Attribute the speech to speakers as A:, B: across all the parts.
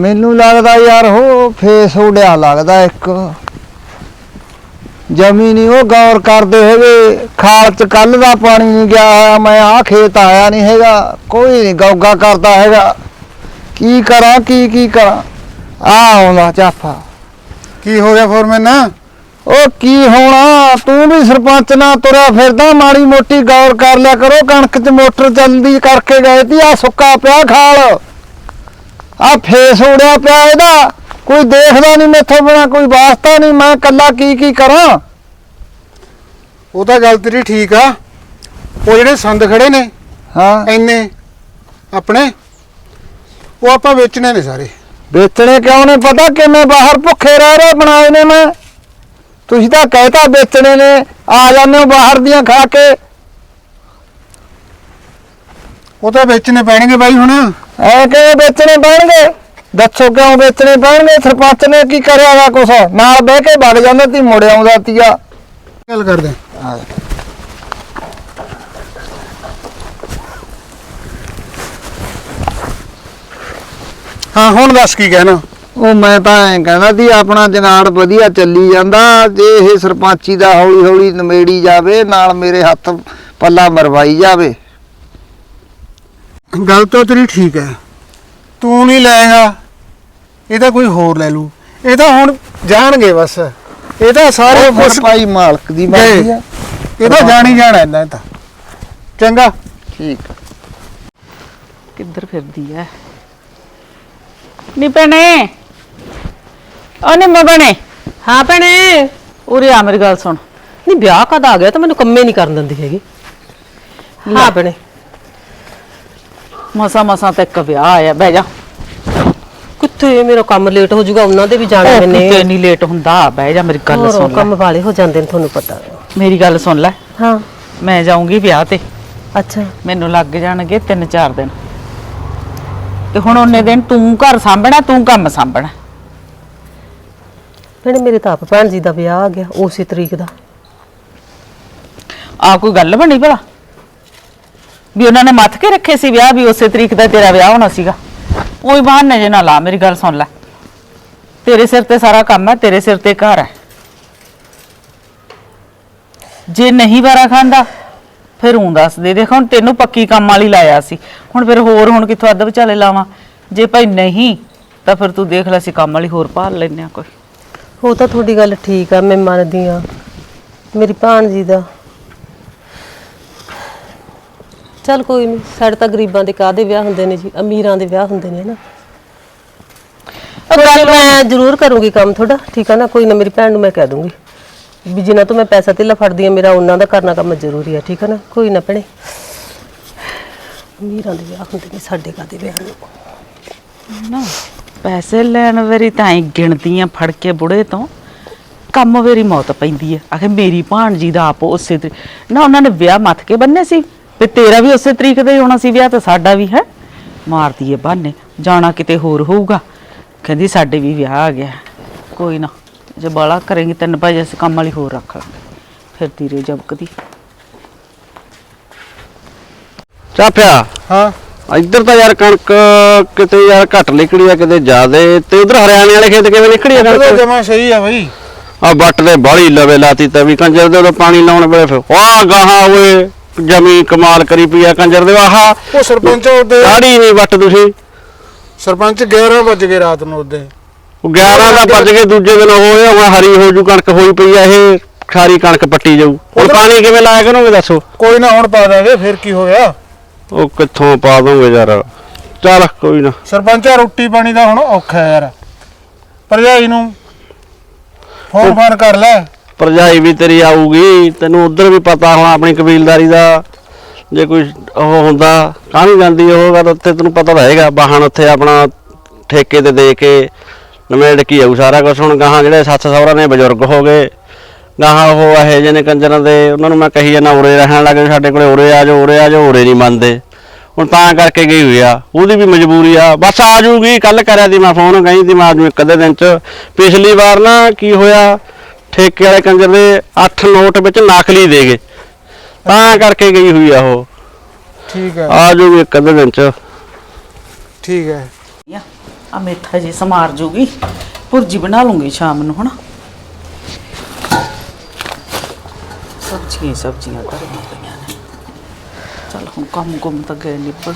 A: ਮੈਨੂੰ ਲੱਗਦਾ ਯਾਰ ਉਹ ਫੇਸ ਉਡਿਆ ਲੱਗਦਾ ਇੱਕ। ਜਮੀ ਨਹੀਂ ਉਹ ਗੌਰ ਕਰਦੇ ਹੈਗੇ। ਖਾਲ ਚ ਕੱਲ ਦਾ ਪਾਣੀ ਨਹੀਂ ਗਿਆ ਹੋਇਆ ਮੈਂ ਆ ਖੇਤ ਆਇਆ ਨਹੀਂ ਹੈਗਾ। ਕੋਈ ਨਹੀਂ ਗੌਗਾ ਕਰਦਾ ਹੈਗਾ। ਕੀ ਕਰਾਂ ਕੀ ਕੀ ਕਰਾਂ? ਆ ਆਉਂਦਾ ਚਾਫਾ
B: ਕੀ ਹੋ ਗਿਆ ਫੋਰਮੈਨ?
A: ਉਹ ਕੀ ਹੋਣਾ? ਤੂੰ ਵੀ ਸਰਪੰਚ ਨਾਲ ਤੁਰਿਆ ਫਿਰਦਾ ਮਾੜੀ ਮੋਟੀ ਗੌਰ ਕਰ ਲਿਆ ਕਰੋ। ਕਣਕ 'ਚ ਮੋਟਰ ਚੱਲਦੀ ਕਰਕੇ ਗਏ ਤੀ ਆ ਸੁੱਕਾ ਪਿਆ ਖਾਲ। ਆ ਫੇਸ ਉੜਿਆ ਪਿਆ ਇਹਦਾ। ਕੋਈ ਦੇਖਦਾ ਨਹੀਂ ਮੈਥੋਂ ਬਿਨਾ ਕੋਈ ਵਾਸਤਾ ਨਹੀਂ। ਮੈਂ ਕੱਲਾ ਕੀ ਕੀ ਕਰਾਂ?
B: ਉਹ ਤਾਂ ਗੱਲ ਤੇਰੀ ਠੀਕ ਆ। ਉਹ ਜਿਹੜੇ ਸੰਦ ਖੜੇ ਨੇ
A: ਹਾਂ।
B: ਇੰਨੇ ਆਪਣੇ ਉਹ ਆਪਾਂ ਵੇਚਣੇ ਨੇ ਸਾਰੇ।
A: ਵੇਚਣੇ ਕਿਉਂ ਨੇ? ਪਤਾ ਕਿਵੇਂ ਬਾਹਰ ਭੁੱਖੇ ਰਹਿ ਰਹੇ ਬਣਾਏ ਨੇ ਮੈਂ। ਤੁਸੀਂ ਤਾਂ ਕਹਿਤਾ ਵੇਚਣੇ ਨੇ। ਆ ਜਾਂਦੇ ਹੋ ਬਾਹਰ ਦੀਆਂ ਖਾ ਕੇ।
B: ਉਹ ਤਾਂ ਵੇਚਣੇ ਪੈਣਗੇ ਬਾਈ ਹੁਣ।
A: ਐ ਕਿਵੇਂ ਵੇਚਣੇ ਪੈਣਗੇ? ਦੱਸੋ ਕਿਉਂ ਵੇਚਣੇ ਪੈਣਗੇ? ਸਰਪੰਚ ਨੇ ਕੀ ਕਰਿਆਗਾ ਕੁਛ? ਨਾਲ ਬਹਿ ਕੇ ਵਗ ਜਾਂਦਾ ਤੀ ਮੁੜ ਆਉਂਦਾ ਤੀਆ
B: ਗੱਲ ਕਰਦੇ। ਹਾਂ ਹੁਣ ਦੱਸ ਕੀ ਕਹਿਣਾ।
A: ਉਹ ਮੈਂ ਤਾਂ ਐਂ ਕਹਿੰਦਾ ਸੀ ਆਪਣਾ ਜਨਾੜ ਵਧੀਆ ਚੱਲੀ ਜਾਂਦਾ। ਜੇ ਇਹ ਸਰਪੰਚੀ ਦਾ ਹੌਲੀ ਹੌਲੀ ਨਮੇੜੀ ਜਾਵੇ ਨਾਲ ਮੇਰੇ ਹੱਥ ਪੱਲਾ ਮਰਵਾਈ ਜਾਵੇ।
B: ਗੱਲ ਤਾਂ ਤੇਰੀ ਠੀਕ ਹੈ। ਤੂੰ ਨਹੀਂ ਲੈਗਾ ਇਹ ਤਾਂ ਕੋਈ ਹੋਰ ਲੈ ਲੂ ਇਹ ਤਾਂ ਹੁਣ ਜਾਣਗੇ ਬਸ। ਇਹ ਤਾਂ ਸਾਰੇ
A: ਉਹ ਫਿਰ ਭਾਈ ਮਾਲਕ ਦੀ ਮਰਜ਼ੀ ਆ।
B: ਇਹ ਤਾਂ ਜਾਣ ਹੀ ਜਾਣਾ ਇਹਨਾਂ ਤਾਂ। ਚੰਗਾ।
A: ਠੀਕ।
C: ਕਿੱਧਰ ਫਿਰਦੀ ਐ? ਨੀ ਭੈਣੇ। ਓ ਨੀ ਮਗਣੇ
D: ਹਾਂ ਭੈਣੇ।
C: ਉਰੇ ਆ ਮੇਰੀ ਗੱਲ ਸੁਣ।
D: ਨਹੀਂ ਵਿਆਹ ਕਦ ਆ ਗਿਆ? ਤਾਂ ਮੈਨੂੰ ਕੰਮੇ ਨਹੀਂ ਕਰਨ ਦਿੰਦੀ ਹੈਗੀ। ਹਾਂ ਭੈਣੇ।
C: ਮਸਾ ਮਸਾ ਤੇ ਇੱਕ ਵਿਆਹ ਆਇਆ ਬਹਿ ਜਾ।
D: ਕਿੱਥੇ ਮੇਰਾ ਕੰਮ ਲੇਟ ਹੋ ਜਾਊਗਾ ਉਹਨਾਂ ਦੇ ਵੀ ਜਾਣਾ ਮੈਨੇ
C: ਕਿਤੇ ਨਹੀਂ ਲੇਟ ਹੁੰਦਾ ਬਹਿ ਜਾ ਮੇਰੀ ਗੱਲ
D: ਹੋਰ
C: ਸੁਣ ਲੈ।
D: ਕੰਮ ਵਾਲੇ ਹੋ ਜਾਂਦੇ ਨੇ ਤੁਹਾਨੂੰ ਪਤਾ।
C: ਮੇਰੀ ਗੱਲ ਸੁਣ ਲੈ।
D: ਹਾਂ।
C: ਮੈਂ ਜਾਊਂਗੀ ਵਿਆਹ ਤੇ।
D: ਅੱਛਾ।
C: ਮੈਨੂੰ ਲੱਗ ਜਾਣਗੇ 3-4 ਦਿਨ। ਤੇ ਹੁਣ ਉਹਨੇ ਦਿਨ ਤੂੰ ਘਰ ਸਾਂਭਣਾ ਤੂੰ ਕੰਮ ਸਾਂਭਣਾ।
D: ਭੈਣੇ ਮੇਰੇ ਤਾਂ ਆਪ ਭੈਣ ਜੀ ਦਾ ਵਿਆਹ ਆ ਗਿਆ ਉਸੇ ਤਰੀਕ ਦਾ।
C: ਆ ਕੋਈ ਗੱਲ ਬਣੀ ਭਲਾ? ਵੀ ਉਹਨਾਂ ਨੇ ਮੱਥ ਕੇ ਰੱਖੇ ਸੀ ਵਿਆਹ, ਵੀ ਉਸੇ ਤਰੀਕ ਦਾ ਤੇਰਾ ਵਿਆਹ ਹੋਣਾ ਸੀਗਾ। ਉਹੀ ਬਹਾਨੇ ਜੇ ਨਾ ਲਾ ਮੇਰੀ ਗੱਲ ਸੁਣ ਲੈ। ਤੇਰੇ ਸਿਰ ਤੇ ਸਾਰਾ ਕੰਮ ਹੈ, ਤੇਰੇ ਸਿਰ ਤੇ ਘਰ ਹੈ। ਜੇ ਨਹੀਂ ਵਾਰਾ ਖਾਂਦਾ, ਫਿਰ ਹੂੰ ਦੱਸ ਦੇ। ਦੇਖ, ਹੁਣ ਤੈਨੂੰ ਪੱਕੀ ਕੰਮ ਵਾਲੀ ਲਾਇਆ ਸੀ। ਹੁਣ ਫਿਰ ਹੋਰ ਹੁਣ ਕਿੱਥੋਂ ਅੱਧ ਵਿਚਾਲੇ ਲਾਵਾਂ? ਜੇ ਭਾਈ ਨਹੀਂ, ਤਾਂ ਫਿਰ ਤੂੰ ਦੇਖ ਲੈ ਸੀ ਕੰਮ ਵਾਲੀ ਹੋਰ ਭਾਲ ਲੈਨੇ ਆ ਕੋਈ।
D: ਉਹ ਤਾਂ ਤੁਹਾਡੀ ਗੱਲ ਠੀਕ ਆ, ਮੈਂ ਮੰਨਦੀ ਆ ਮੇਰੀ ਭਾਣ ਜੀ ਦਾ ਚੱਲ ਕੋਈ ਨਹੀਂ ਸਾਡੇ ਤਾਂ ਗਰੀਬਾਂ ਦੇ ਕਾਹਦੇ ਵਿਆਹ ਹੁੰਦੇ ਨੇ ਜੀ ਅਮੀਰਾਂ ਦੇ ਵਿਆਹ ਹੁੰਦੇ ਨੇ ਨਾ।
C: ਉਹ ਗੱਲ
D: ਮੈਂ ਜ਼ਰੂਰ ਕਰੂੰਗੀ ਕੰਮ ਤੁਹਾਡਾ ਠੀਕ ਆ ਨਾ? ਕੋਈ ਨਾ ਮੇਰੀ ਭੈਣ ਨੂੰ ਮੈਂ ਕਹਿ ਦੂੰਗੀ ਵੀ ਜਿੰਨਾ ਤੋਂ ਮੈਂ ਪੈਸਾ ਧੇਲਾ ਫੜਦੀ ਆ ਮੇਰਾ ਉਹਨਾਂ ਦਾ ਕਰਨਾ ਕੰਮ ਜ਼ਰੂਰੀ ਆ ਠੀਕ ਆ ਨਾ? ਕੋਈ ਨਾ ਭੈਣੇ। ਅਮੀਰਾਂ ਦੇ ਵਿਆਹ ਹੁੰਦੇ ਨੇ ਸਾਡੇ ਕਾਹਦੇ ਵਿਆਹ ਨੇ?
C: ਨਾ ਪੈਸੇ ਲੈਣ ਵੇਰੀ ਤਾਂ ਹੀ ਗਿਣਦੀਆਂ ਫੜ ਕੇ ਬੁੜੇ ਤੋਂ ਕੰਮ ਵੇਰੀ ਮੌਤ ਪੈਂਦੀ ਹੈ ਆਖੇ ਮੇਰੀ ਭਾਣਜੀ ਦਾ ਆਪ ਉਸੇ ਤਰੀਕ ਨਾ ਉਹਨਾਂ ਨੇ ਵਿਆਹ ਮੱਥ ਕੇ ਬੰਨੇ ਸੀ। ਤੇ ਤੇਰਾ ਵੀ ਉਸੇ ਤਰੀਕ ਦਾ ਹੀ ਹੋਣਾ ਸੀ ਵਿਆਹ ਤੇ ਸਾਡਾ ਵੀ ਹੈ। ਮਾਰਦੀ ਏ ਬਹਾਨੇ ਜਾਣਾ ਕਿਤੇ ਹੋਰ ਹੋਊਗਾ। ਕਹਿੰਦੀ ਸਾਡੇ ਵੀ ਵਿਆਹ ਆ ਗਿਆ। ਕੋਈ ਨਾ ਜੇ ਬਾਲਾ ਕਰੇਂਗੀ ਤੈਨੂੰ ਭਾਈ ਅਸੀਂ ਕੰਮ ਵਾਲੀ ਹੋਰ ਰੱਖ ਲਾਂਗੇ। ਫਿਰ ਤੀਰੇ ਜਬਕਦੀ।
E: ਚਾਪਿਆ
B: ਹਾਂ।
E: ਇੱਧਰ ਤਾਂ ਯਾਰ ਕਣਕ ਕਿਤੇ ਯਾਰ ਘੱਟ ਨਿਕਲੀ ਆ ਕਿਤੇ ਜ਼ਿਆਦੇ। ਤੇ ਉਧਰ ਹਰਿਆਣੇ ਵਾਲੇ ਖੇਤ ਕਿਵੇਂ ਨਿਕਲੀ ਆ ਕਣਕ?
B: ਜਮਾ ਸਹੀ ਆ ਬਾਈ।
E: ਆ ਬੱਟ ਦੇ ਬਾਹਲੀ ਲਵੇ ਲਾਤੀ ਤਾਂ ਵੀ ਕੰਜਰ ਦੇ ਉਦੋਂ ਪਾਣੀ ਲਾਉਣ ਵੇਲੇ ਫਿਰ ਵਾਹ ਗਾਹਾਂ ਓਏ। ਜਮੀ ਕਮਾਲ ਕਰੀ ਪਈ ਆ ਕੰਜਰ ਦੇ ਆਹਾ।
B: ਉਹ ਸਰਪੰਚ ਉਹਦੇ
E: ਸਾੜੀ ਨਹੀਂ ਵੱਟ ਤੁਸੀਂ।
B: ਸਰਪੰਚ 11 ਵਜ ਗਏ ਰਾਤ ਨੂੰ ਉਹਦੇ।
E: ਉਹ 11 ਦਾ ਵੱਜ ਕੇ ਦੂਜੇ ਦਿਨ ਹੋਏ ਹੁਣ ਹਰੀ ਹੋ ਜੂ ਕਣਕ ਹੋਈ ਪਈ ਆ ਇਹ ਸਾਰੀ ਕਣਕ ਪੱਟੀ ਜਾਊ। ਹੁਣ ਪਾਣੀ ਕਿਵੇਂ ਲਾਇਆ ਕਰੋਗੇ ਦੱਸੋ?
B: ਕੋਈ ਨਾ ਹੁਣ ਪਾ ਦਾਂਗੇ ਫਿਰ ਕੀ ਹੋਇਆ?
E: ਉਹ ਕਿੱਥੋਂ ਪਾ ਦੋਗੇ ਯਾਰ? ਚੱਲ ਕੋਈ ਨਾ।
B: ਸਰਪੰਚਾ ਰੋਟੀ ਪਾਣੀ ਦਾ ਹੁਣ ਔਖਾ ਯਾਰ। ਭਰਜਾਈ ਨੂੰ ਫੋਨ ਫਾਨ ਕਰ ਲੈ।
E: ਭਰਜਾਈ ਵੀ ਤੇਰੀ ਆਊਗੀ, ਤੈਨੂੰ ਉਧਰ ਵੀ ਪਤਾ ਹੋਣਾ ਆਪਣੀ ਕਬੀਲਦਾਰੀ ਦਾ, ਜੇ ਕੋਈ ਉਹ ਹੁੰਦਾ, ਕਾਹਨੂੰ ਜਾਂਦੀ ਉਹ ਗੱਲ ਉੱਥੇ ਤੈਨੂੰ ਪਤਾ ਤਾਂ ਹੈਗਾ ਬਾਹਣ ਉੱਥੇ ਆਪਣਾ ਠੇਕੇ ਤੇ ਦੇ ਕੇ ਨਵੇਂ ਕੀ ਆਊ, ਸਾਰਾ ਕੁਝ ਹੁਣ ਗਾਹਾਂ ਜਿਹੜੇ ਸੱਸ ਸਹੁਰਾ ਨੇ ਬਜ਼ੁਰਗ ਹੋ ਗਏ, ਗਾਹਾਂ ਉਹ ਇਹੋ ਜਿਹੇ ਨੇ ਕੰਜਰਾਂ ਦੇ, ਉਹਨਾਂ ਨੂੰ ਮੈਂ ਕਹੀ ਜਾਂਦਾ ਉਰੇ ਰਹਿਣ ਲੱਗੇ ਸਾਡੇ ਕੋਲੇ ਉਰੇ ਆ ਜਾਓ, ਉਰੇ ਆ ਜਾਓ, ਉਰੇ ਨਹੀਂ ਮੰਨਦੇ। ਹੁਣ ਤਾਂ ਕਰਕੇ ਗਈ ਹੋਈ ਆ, ਉਹਦੀ ਵੀ ਮਜਬੂਰੀ ਆ, ਬਸ ਆ ਜੂਗੀ ਕੱਲ ਕਰਿਆ ਦੀ ਮੈਂ ਫੋਨ ਗਈ ਦੀ ਮੈਂ ਆ ਜੂ ਇੱਕ ਅੱਧੇ ਦਿਨ ਚ, ਪਿਛਲੀ ਵਾਰ ਨਾ ਕੀ ਹੋਇਆ ਠੇਕੇ ਵਾਲੇ ਕੰਜਰ ਦੇ 8 ਨੋਟ ਵਿੱਚ ਨਕਲੀ ਦੇ ਗਏ। ਤਾਂ ਕਰਕੇ ਗਈ ਹੋਈ ਆ ਉਹ।
B: ਠੀਕ ਹੈ।
E: ਆ ਜੂਗੀ ਇੱਕ ਅੱਧੇ ਦਿਨ ਚ।
B: ਠੀਕ ਹੈ।
C: ਆ ਮੇਥਾ ਜੀ ਸਮਾਰ ਜੂਗੀ। ਭੁਰਜੀ ਬਣਾ ਲੂੰਗੀ ਸ਼ਾਮ ਨੂੰ ਹਨਾ? ਸਬਜ਼ੀਆਂ ਹੀ ਸਬਜ਼ੀਆਂ ਕਰਨੀਆਂ ਪਈਆਂ ਨੇ। ਚਲ ਹੁਣ ਕੰਮ ਕੁੰਮ ਤਾਂ ਗਏ ਨਿਪੜ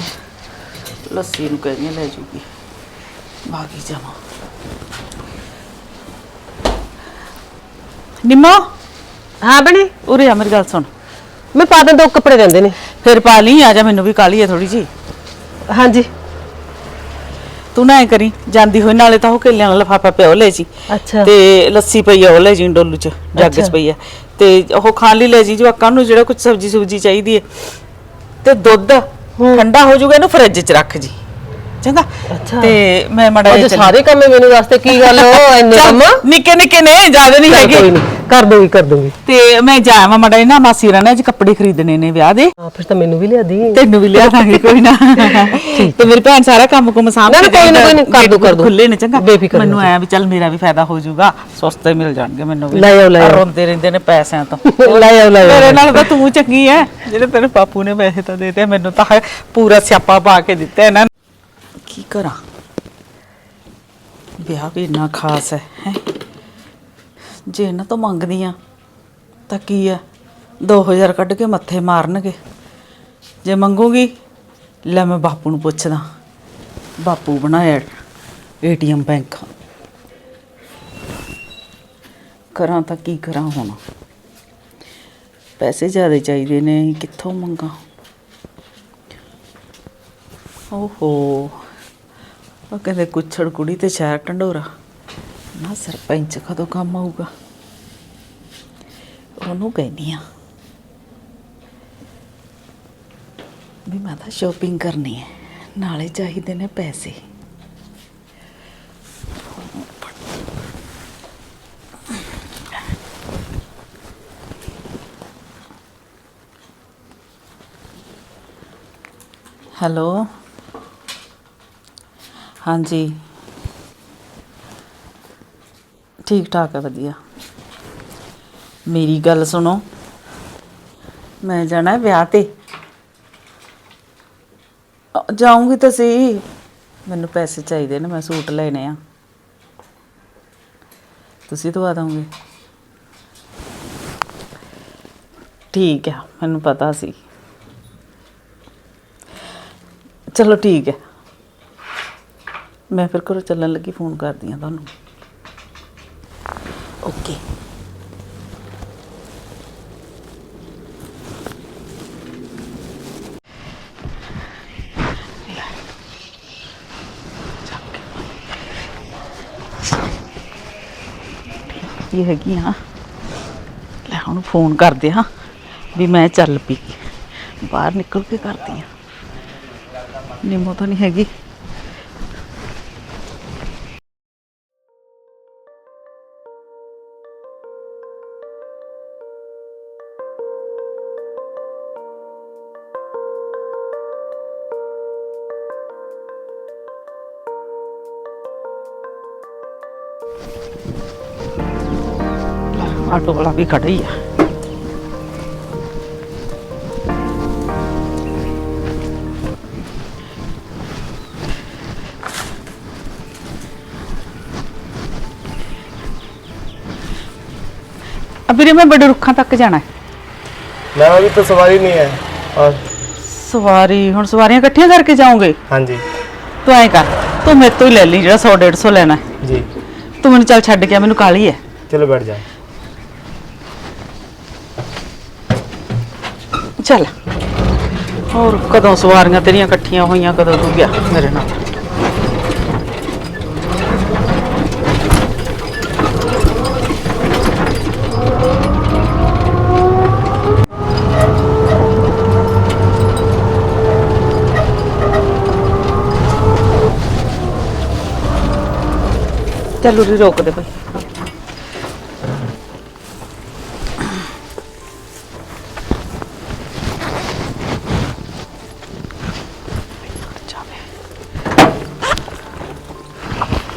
C: ਲੱਸੀ ਨੂੰ ਕਹਿੰਦੀ ਲੈ ਜੂਗੀ। ਬਾਗੀ ਜਾਵਾਂ। ਨਿੰਮੋ?
D: ਹਾਂ ਬਣੀ
C: ਉਰੇ ਆ ਮੇਰੀ ਗੱਲ ਸੁਣ।
D: ਮੈਂ ਪਾ ਦਿੰਦਾ ਦੋ ਕੱਪੜੇ ਰਹਿੰਦੇ ਨੇ।
C: ਫਿਰ ਪਾ ਲਈ ਆ ਜਾ ਮੈਨੂੰ ਵੀ ਕਾਲੀ ਹੈ ਥੋੜੀ ਜੀ
D: ਹਾਂਜੀ।
C: ਤੂੰ ਨਾ ਐ ਕਰੀ ਜਾਂਦੀ ਹੋਈ ਨਾਲੇ ਤਾਂ ਉਹ ਕੇਲਿਆਂ ਵਾਲਾ ਲਫਾਫਾ ਪਿਓ ਲੈ ਜੀ।
D: ਅੱਛਾ।
C: ਤੇ ਲੱਸੀ ਪਈ ਆ ਉਹ ਲੈ ਜੀ ਡੋਲੂ ਚ ਜੱਗ ਚ। ਪਈ ਆ। ਤੇ ਉਹ ਖਾਣ ਲਈ ਲੈ ਜੀ ਜਵਾਕਾਂ ਨੂੰ ਜਿਹੜਾ ਕੁਝ ਸਬਜੀ ਸੁਬਜੀ ਚਾਹੀਦੀ ਹੈ ਤੇ ਦੁੱਧ ਠੰਡਾ ਹੋ ਜਾਊਗਾ ਇਹਨੂੰ ਫਰਿੱਜ ਚ ਰੱਖ ਜੀ। ਚੰਗਾ?
D: ਅੱਛਾ।
C: ਤੇ ਮੈਂ ਮੜਾ
D: ਅੱਜ ਸਾਰੇ ਕੰਮ ਮੈਨੂੰ ਵਾਸਤੇ ਕੀ ਗੱਲ ਹੋ ਇੰਨੇ ਕੰਮ?
C: ਨਿੱਕੇ ਨਿੱਕੇ ਨੇ ਜ਼ਿਆਦਾ ਨਹੀਂ ਹੈਗੇ।
D: ਕਰ ਦੂੰਗੀ ਕਰ ਦੂੰਗੀ
C: ਤੇ ਮੈਂ ਜਾਵਾਂ ਮੜਾ ਨਾ ਮਾਸੀ ਰਹਿਣਾ ਅੱਜ ਕੱਪੜੇ ਖਰੀਦਣੇ ਨੇ ਵਿਆਹ ਦੇ।
D: ਹਾਂ ਫਿਰ ਤਾਂ ਮੈਨੂੰ ਵੀ ਲਿਆ ਦੀ।
C: ਤੈਨੂੰ ਵੀ ਲਿਆ ਦਾਂਗੇ ਕੋਈ ਨਾ। ਤੇ ਮੇਰੀ ਭੈਣ ਸਾਰਾ ਕੰਮ ਕੁਮ ਸਾਂਭ
D: ਨਾ, ਨਾ, ਕੋਈ ਨਾ, ਕੋਈ ਨਾ, ਕਰ ਦੂ, ਕਰ ਦੂ।
C: ਖੁੱਲੇ ਨੇ ਚੰਗਾ।
D: ਬੇਫਿਕਰ
C: ਮੈਨੂੰ
D: ਹੋ
C: ਐ ਵੀ ਚੱਲ ਮੇਰਾ ਵੀ ਫਾਇਦਾ ਹੋ ਜਾਊਗਾ। ਸਸਤੇ ਮਿਲ ਜਾਣਗੇ ਮੈਨੂੰ ਵੀ।
D: ਲੈ ਆਓ, ਲੈ
C: ਆਹ
D: ਆਓ।
C: ਰੋਂਦੇ ਰਹਿੰਦੇ ਨੇ ਪੈਸਿਆਂ ਤੋਂ।
D: ਲੈ ਆਓ, ਲੈ ਆਓ।
C: ਮੇਰੇ ਨਾਲ ਤਾਂ ਤੂੰ ਚੰਗੀ ਐ। ਜਿਹੜੇ ਤੇਰੇ ਬਾਪੂ ਨੇ ਪੈਸੇ ਤਾਂ ਦੇਤੇ ਮੈਨੂੰ ਤਾਂ ਪੂਰਾ ਸਿਆਪਾ ਪਾ ਕੇ ਦਿੱਤਾ ਇਹਨਾਂ ਨੇ। ਕੀ ਕਰਾਂ? ਵਿਆਹ ਵੀ ਇੰਨਾ ਖਾਸ ਹੈ ਹੈ? ਜੇ ਇਹਨਾਂ ਤੋਂ ਮੰਗਦੀ ਆ, ਤਾਂ ਕੀ ਆ? 2000 ਕੱਢ ਕੇ ਮੱਥੇ ਮਾਰਨਗੇ। ਜੇ ਮੰਗੂਗੀ, ਲੈ ਮੈਂ ਬਾਪੂ ਨੂੰ ਪੁੱਛਦਾ। ਬਾਪੂ ਬਣਾਇਆ ਏਟੀਐਮ ਬੈਂਕ। ਕਰਾਂ ਤਾਂ ਕੀ ਕਰਾਂ ਹੁਣ? ਪੈਸੇ ਜ਼ਿਆਦਾ ਚਾਹੀਦੇ ਨੇ ਕਿੱਥੋਂ ਮੰਗਾ? ਓਹੋ, ਉਹ ਕਹਿੰਦੇ ਕੁੱਛੜ ਕੁੜੀ ਤੇ ਸ਼ਹਿਰ ਢੰਡੋਰਾ। ਨਾ ਸਰਪੰਚ ਕਦੋਂ ਕੰਮ ਆਊਗਾ? ਉਹਨੂੰ ਕਹਿੰਦੀ ਆ ਵੀ ਮੈਂ ਤਾਂ ਸ਼ੋਪਿੰਗ ਕਰਨੀ ਹੈ, ਨਾਲੇ ਚਾਹੀਦੇ ਨੇ ਪੈਸੇ। ਹੈਲੋ? ਹਾਂਜੀ। ਠੀਕ ਠਾਕ ਹੈ ਵਧੀਆ। ਮੇਰੀ ਗੱਲ ਸੁਣੋ। ਮੈਂ ਜਾਣਾ ਹੈ ਵਿਆਹ ਤੇ। ਅ, ਜਾਊਂਗੀ ਤਾਂ ਸਹੀ। ਮੈਨੂੰ ਪੈਸੇ ਚਾਹੀਦੇ ਨੇ ਮੈਂ ਸੂਟ ਲੈਣੇ ਆ। ਤੁਸੀਂ ਦਵਾ ਦੋਗੇ। ਠੀਕ ਹੈ ਮੈਨੂੰ ਪਤਾ ਸੀ। ਚਲੋ ਠੀਕ ਹੈ। ਮੈਂ ਫਿਰ ਘਰੋਂ ਚੱਲਣ ਲੱਗੀ ਫੋਨ ਕਰਦੀ ਆ ਤੁਹਾਨੂੰ। ਓਕੇ ਇਹ ਹੈਗੀ ਆ। ਲੈ ਹੁਣ ਫੋਨ ਕਰਦੇ ਹਾਂ ਵੀ ਮੈਂ ਚੱਲ ਪਈ। ਬਾਹਰ ਨਿਕਲ ਕੇ ਕਰਦੀ ਹਾਂ। ਨਿੰਮੋ ਤਾਂ ਨਹੀਂ ਹੈਗੀ। ਆਟੋ ਵਾਲਾ ਵੀ ਖੜਾ ਹੀ ਆ ਅਬੀਰੇ ਮੈਂ ਬੜੇ ਰੁੱਖਾਂ ਤੱਕ ਜਾਣਾ ਹੈ
F: मैम अभी तो सवारी नहीं है और
C: ਸਵਾਰੀ ਹੁਣ ਸਵਾਰੀਆਂ ਇਕੱਠੀਆਂ ਕਰਕੇ ਜਾਓਗੇ
F: हाँ जी
C: ਤੂੰ ਐਂ ਕਰ ਤੂੰ ਮੇਰੇ ਤੋਂ ਹੀ ਲੈ ਲਈ ਜਿਹੜਾ 100 150 ਲੈਣਾ ਹੈ।
F: जी
C: ਤੂੰ ਮੈਨੂੰ ਚੱਲ ਛੱਡ ਕੇ ਆ, ਮੈਨੂੰ ਕਾਲੀ ਹੈ
F: चलो बैठ जाओ
C: ਚੱਲ। ਹੋਰ ਕਦੋਂ ਸਵਾਰੀਆਂ ਤੇਰੀਆਂ ਇਕੱਠੀਆਂ ਹੋਈਆਂ, ਕਦੋਂ ਤੂੰ ਗਿਆ ਮੇਰੇ ਨਾਲ? ਚੱਲ ਉਰੀ ਰੋਕ ਦੇ ਭਾਈ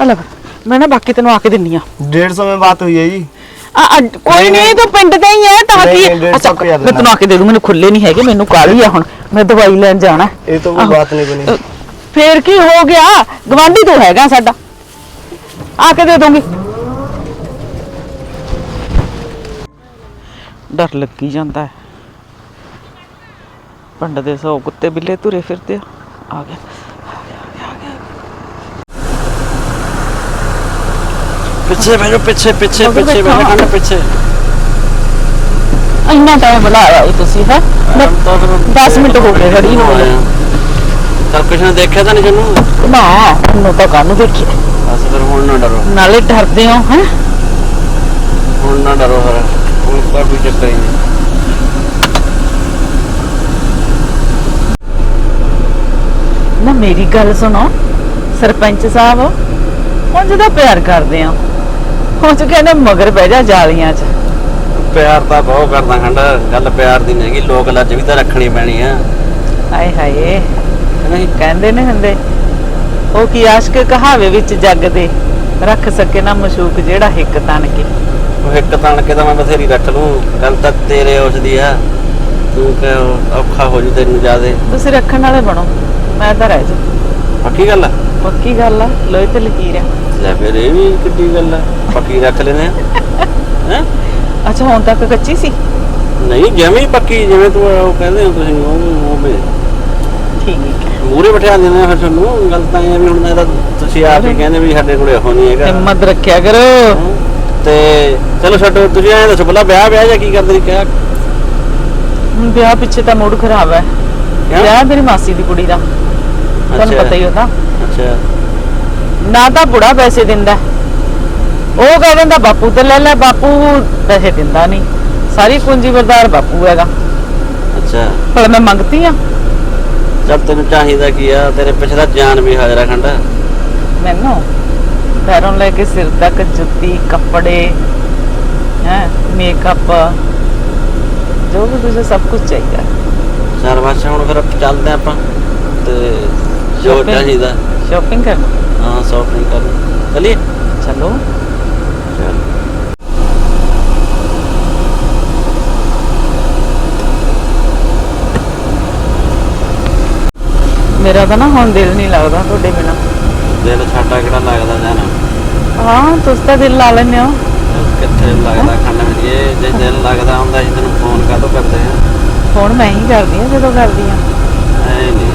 C: ਅਲੱਗ ਮੈਂ ਨਾ ਬਾਕੀ ਤੈਨੂੰ ਆ ਕੇ ਦਿੰਨੀ ਆ
F: डेढ़ सौ में बात हुई है जी
C: ਆ, ਆ, ਕੋਈ ਨਹੀਂ ਤੂੰ ਪਿੰਡ ਦਾ ਹੀ ਹੈ ਤਾਂ
F: ਨਹੀਂ,
C: ਕੀ
F: ਨਹੀਂ, ਡੇਢ
C: ਅੱਛਾ
F: ਸੌ ਰੁਪਇਆ
C: ਮੈਂ ਤੈਨੂੰ ਆ ਕੇ ਦੇ ਦੂੰ ਮੈਨੂੰ ਖੁੱਲੇ ਨਹੀਂ ਹੈਗੇ ਮੈਨੂੰ ਕਾਲੀ ਆ ਹੁਣ ਮੈਂ ਦਵਾਈ ਲੈਣ ਜਾਣਾ
F: ये तो कोई
C: ਆਹੋ।
F: बात नहीं बनी
C: ਅ, ਫੇਰ ਕੀ ਹੋ ਗਿਆ ਗਵਾਂਢੀ ਤੂੰ ਹੈਗਾ ਸਾਡਾ ਆ ਕੇ ਦੇ ਦੂੰਗੀ ਡਰ ਲੱਗੀ ਜਾਂਦਾ ਹੈ ਪੰਡ ਦੇ ਸੌ ਕੁੱਤੇ ਬਿੱਲੇ ਤੁਰੇ ਫਿਰਦੇ ਆ ਆ ਗਿਆ
E: ਪਿੱਛੇ ਬੈਠੋ ਪਿੱਛੇ ਪਿੱਛੇ
C: ਮਗਰ
E: ਪਿੱਛੇ
C: ਬੈਠਾ।
E: ਬੈਠੋ ਕੰਨ ਪਿੱਛੇ।
C: ਇੰਨਾ ਟਾਈਮ ਲਾਇਆ ਈ ਤੁਸੀਂ ਹੈ?
E: ਤਾਂ ਫਿਰ
C: 10 ਮਿੰਟ ਹੋ ਗਏ ਖੜੀ ਨੂੰ। ਮੈਨੂੰ।
E: ਚੱਲ ਕਿਸੇ ਨੇ ਦੇਖਿਆ ਤਾਂ ਨਹੀਂ ਤੈਨੂੰ
C: ਨਾ ਮੈਨੂੰ ਤਾਂ ਕਾਹਨੂੰ ਦੇਖੀ
E: ਬਸ ਫਿਰ ਹੁਣ ਨਾ ਡਰੋ।
C: ਨਾਲੇ ਡਰਦੇ ਹੋ ਹੈ?
E: ਹੁਣ ਨਾ ਡਰੋ ਫਿਰ। ਹੁਣ ਤਾਂ ਕੋਈ ਚੱਕਰ ਹੀ ਨਹੀਂ।
C: ਨਾ ਮੇਰੀ ਗੱਲ ਸੁਣੋ ਸਰਪੰਚ ਸਾਹਿਬ ਹੁਣ ਜਿਹਦਾ ਪਿਆਰ ਕਰਦੇ ਆ। ਹੁਣ ਚ ਕਹਿੰਦੇ ਮਗਰ ਬਹਿ ਜਾ ਜਾਲੀਆਂ 'ਚ।
E: ਪਿਆਰ ਤਾਂ ਬਹੁਤ ਕਰਦਾ ਖੰਡ ਗੱਲ ਪਿਆਰ ਦੀ ਨਹੀਂ ਹੈਗੀ ਲੋਕ ਲੱਜ ਵੀ ਤਾਂ ਰੱਖਣੀ ਪੈਣੀ ਆ।
C: ਹਾਏ ਹਾਏ ਨਹੀਂ। ਕਹਿੰਦੇ ਨੇ ਹੁੰਦੇ ਉਹ ਕੀ ਆਸ਼ਕ ਕਹਾਵੇ ਵਿੱਚ ਜੱਗ ਦੇ ਰੱਖ ਸਕੇ ਨਾ ਮਸ਼ੂਕ ਜਿਹੜਾ ਹਿੱਕ ਤਨ ਕੇ
E: ਉਹ ਇੱਕ ਤਣ ਕੇ ਤਾਂ ਮੈਂ ਬਥੇਰੀ ਰੱਖ ਲੂੰ ਗੱਲ ਤਾਂ ਤੇਰੇ ਉਸ ਦੀ ਆ ਤੂੰ ਕਿ ਔਖਾ ਹੋ ਜੂ ਤੈਨੂੰ ਜਿਆਦੇ?
C: ਤੁਸੀਂ ਰੱਖਣ ਵਾਲੇ ਬਣੋ ਮੈਂ ਤਾਂ ਰਹਿ ਜਾ
E: ਪੱਕੀ ਗੱਲ ਆ?
C: ਪੱਕੀ ਗੱਲ ਆ ਲੋਹੇ ਤੇ ਲਕੀਰ ਆ।
E: ਲੈ ਫਿਰ ਇਹ ਵੀ ਕਿੱਡੀ ਗੱਲ ਆ। ਪੱਕੀ ਰੱਖ ਲੈਨੇ ਆ। ਹੈ?
C: ਅੱਛਾ ਹੁਣ ਤੱਕ ਕੱਚੀ ਸੀ?
E: ਨਹੀਂ ਜਿਵੇਂ ਹੀ ਪੱਕੀ ਜਿਵੇਂ ਤੂੰ ਉਹ ਕਹਿੰਦੇ ਹੋ ਤੁਸੀਂ ਉਹ ਉਹ ਵੀ।
C: ਠੀਕ ਹੈ।
E: ਮੂਰੇ ਬਿਠਾ ਦਿੰਦੇ ਆ ਫਿਰ ਤੁਹਾਨੂੰ ਗੱਲ ਤਾਂ ਇਹ ਆ ਵੀ ਹੁਣ ਇਹਦਾ ਤੁਸੀਂ ਆਪ ਹੀ ਕਹਿੰਦੇ ਵੀ ਸਾਡੇ ਕੋਲੇ ਉਹ ਨਹੀਂ ਹੈਗਾ।
C: ਹਿੰਮਤ ਰੱਖਿਆ ਕਰੋ।
E: ਹੈਂ? ਤੇ ਚਲੋ ਛੱਡੋ ਤੁਸੀਂ ਐਂ ਦੱਸੋ ਪਹਿਲਾਂ ਵਿਆਹ ਵਿਆਹ ਜਾਂ ਕੀ ਕਰਦੇ ਸੀ? ਕਿਹਾ
C: ਹੁਣ ਵਿਆਹ ਪਿੱਛੇ ਤਾਂ ਮੂਡ ਖਰਾਬ ਹੈ? ਵਿਆਹ ਮੇਰੀ ਮਾਸੀ ਦੀ ਕੁੜੀ ਦਾ। ਤੁਹਾਨੂੰ
E: ਅੱਛਾ।
C: ਪਤਾ ਹੀ ਉਹਦਾ।
E: ਅੱਛਾ।
C: ਨਾ ਤਾਂ ਬੁੜਾ ਪੈਸੇ ਦਿੰਦਾ। ਉਹ ਕਹਿ ਦਿੰਦਾ ਬਾਪੂ ਤੇ ਲੈ ਲੈ ਬਾਪੂ ਪੈਸੇ ਦਿੰਦਾ ਨਹੀਂ। ਸਾਰੀ ਪੂੰਜੀ ਵਰਦਾਰ ਬਾਪੂ ਹੈਗਾ।
E: ਅੱਛਾ।
C: ਪਰ ਮੈਂ ਮੰਗਤੀ ਆ।
E: ਜਦ ਤੈਨੂੰ ਚਾਹੀਦਾ ਕੀ ਆ ਤੇਰੇ ਪਿੱਛੇ ਦਾ ਜਾਨ ਵੀ ਹਾਜ਼ਰ ਖੰਡਾ
C: ਮੈਨੂੰ ਪੈਰੋਂ ਲੈ ਕੇ ਸਿਰ ਤੱਕ ਜੁੱਤੀ ਕੱਪੜੇ ਹੈ ਮੇਕਅਪ ਜੋ ਵੀ ਤੁझे ਸਭ ਕੁਝ ਚਾਹੀਦਾ।
E: ਚਾਰ ਹੁਣ ਫਿਰ ਚੱਲਦੇ ਆਪਾਂ ਤੇ ਜੋ? ਚਾਹੀਦਾ।
C: ਸ਼ਾਪਿੰਗ ਕਰਨ।
E: ਹਾਂ ਸ਼ਾਪਿੰਗ ਕਰ ਚਲਿਏ?
C: ਚਲੋ।
E: ਚਲ
C: ਮੇਰਾ ਤਾਂ ਨਾ ਹੁਣ ਦਿਲ ਨਹੀਂ ਲੱਗਦਾ ਤੁਹਾਡੇ ਬਿਨਾ।
E: ਦਿਲ ਛਾਟਾ ਕਿਹੜਾ ਲੱਗਦਾ ਜਾਣਾ?
C: ਹਾਂ ਤੁਸੀਂ ਤਾਂ ਦਿਲ ਲਾ ਲੈਂਦੇ ਹੋ।
E: ਕਿੱਥੇ ਲੱਗਦਾ ਖੰਡ ਮੇਰੀਏ ਜੇ ਦਿਲ ਲੱਗਦਾ ਹੁੰਦਾ ਸੀ ਤੈਨੂੰ ਫੋਨ ਕਾਹਤੋਂ ਕਰਦੇ ਆ?
C: ਫੋਨ ਮੈਂ ਹੀ ਕਰਦੀ ਆ ਜਦੋਂ ਕਰਦੀ ਆ
E: ਐ ਨਹੀਂ